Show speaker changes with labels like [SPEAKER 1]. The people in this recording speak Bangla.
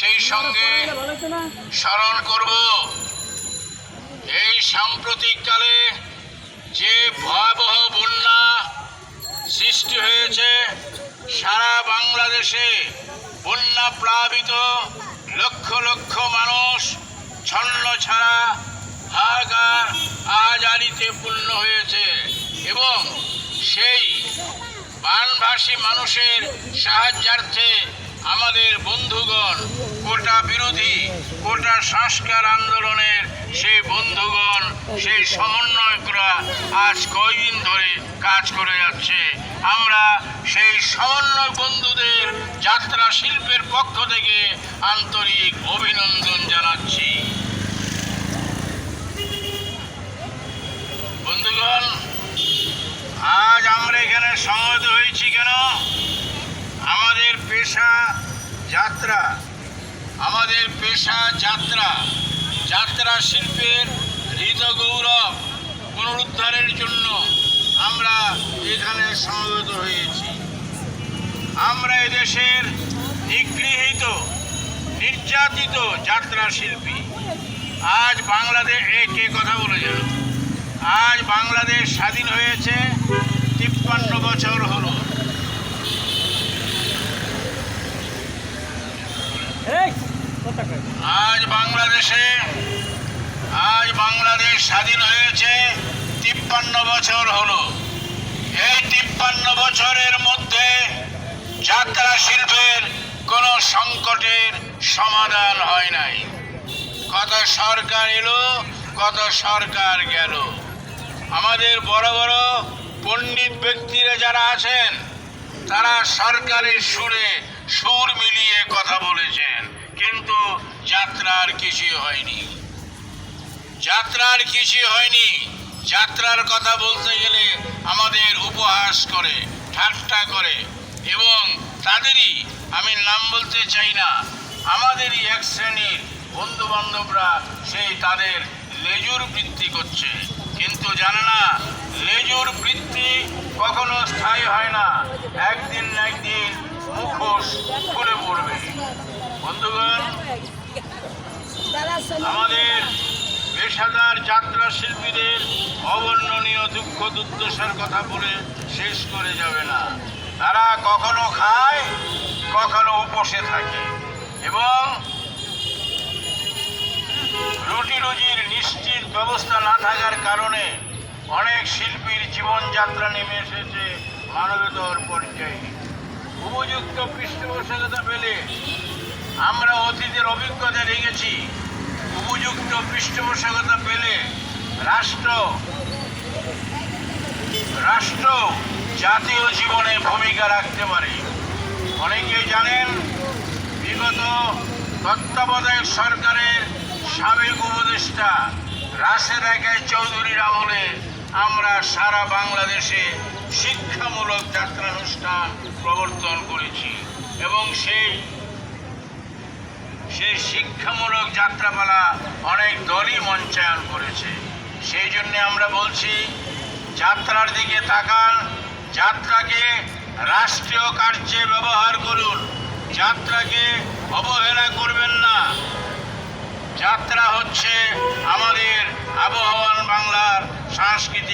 [SPEAKER 1] সেই সঙ্গে স্মরণ করব, এই সাম্প্রতিককালে যে ভয়াবহ বন্যা সৃষ্টি হয়েছে, সারা বাংলাদেশে বন্যা প্লাবিত লক্ষ লক্ষ মানুষ ছন্ন ছাড়া হাহাকার আহাজারিতে পূর্ণ হয়েছে এবং সেই বানভাসী মানুষের সাহায্যার্থে আমাদের বন্ধুগণ কোটা বিরোধী কোটা সংস্কার আন্দোলনের সেই বন্ধুগণ, সেই সমন্বয়করা আজ কয়দিন ধরে কাজ করে যাচ্ছে। আমরা সেই সমন্বয় বন্ধুদের যাত্রা শিল্পের পক্ষ থেকে আন্তরিক অভিনন্দন জানাচ্ছি। বন্ধুগণ, আজ আমরা এখানে সমবেত হয়েছি কেন? আমাদের পেশা যাত্রা। আমাদের পেশা যাত্রা। যাত্রা শিল্পের হৃদ গৌরব পুনরুদ্ধারের জন্য আমরা এখানে সমবেত হয়েছি। আমরা এদেশের নিগৃহীত, নির্যাতিত যাত্রা শিল্পী। আজ বাংলাদেশ এ কে কথা বলে যেন। আজ বাংলাদেশ স্বাধীন হয়েছে, তিপ্পান্ন বছর হলো। আজ বাংলাদেশে, আজ বাংলাদেশ স্বাধীন হয়েছে তিপ্পান্ন বছর হলো। এই তিপ্পান্ন বছরের মধ্যে যাত্রা শিল্পের কোনো সংকটের সমাধান হয় নাই। কত সরকার এলো, কত সরকার গেল। আমাদের বড় বড় পণ্ডিত ব্যক্তিরা যারা আছেন, তারা সরকারের সুরে সুর মিলিয়ে কথা বলেছেন। কিন্তু যাত্রার কিছুই হয়নি। যাত্রার কিছুই হয়নি। যাত্রার কথা বলতে গেলে আমাদের উপহাস করে, ঠাট্টা করে এবং তাদেরই, আমি নাম বলতে চাই না, আমাদেরই এক শ্রেণির বন্ধু বান্ধবরা সেই তাদের লেজুর বৃত্তি করছে। কিন্তু জানে না, লেজুর বৃত্তি কখনো স্থায়ী হয় না। আমাদের পেশাদার যাত্রা শিল্পীদের অবর্ণনীয় দুঃখ দুর্দশার কথা বলে শেষ করে যাবে না। তারা কখনো খায়, কখনো উপসে থাকে এবং রুটি রুজির নিশ্চিত ব্যবস্থা না থাকার কারণে অনেক শিল্পীর জীবনযাত্রা নেমে এসেছে মানবতর পর্যায়ে। উপযুক্ত পৃষ্ঠপোষকতা পেলে আমরা অতীতের অভিজ্ঞতা দেখেছি। উপযুক্ত পৃষ্ঠপোষকতা পেলে রাষ্ট্র রাষ্ট্র জাতীয় জীবনে ভূমিকা রাখতে পারে। অনেকেই জানেন, বিগত তত্ত্বাবধায়ক সরকারের সাবেক উপদেষ্টা রাশেদ একাই চৌধুরীর আমলে আমরা সারা বাংলাদেশে শিক্ষামূলক যাত্রানুষ্ঠান প্রবর্তন করেছি। এবং সেই সেই শিক্ষামূলক যাত্রাপালা অনেক দলই মঞ্চায়ন করেছে। সেই জন্য আমরা বলছি, যাত্রার দিকে তাকান, যাত্রাকে রাষ্ট্রীয় কার্যে ব্যবহার করুন। যাত্রাকে অবহেলা করবেন না। যাত্রা হচ্ছে আমাদের আবহাওয়ান বাংলার সাংস্কৃতিক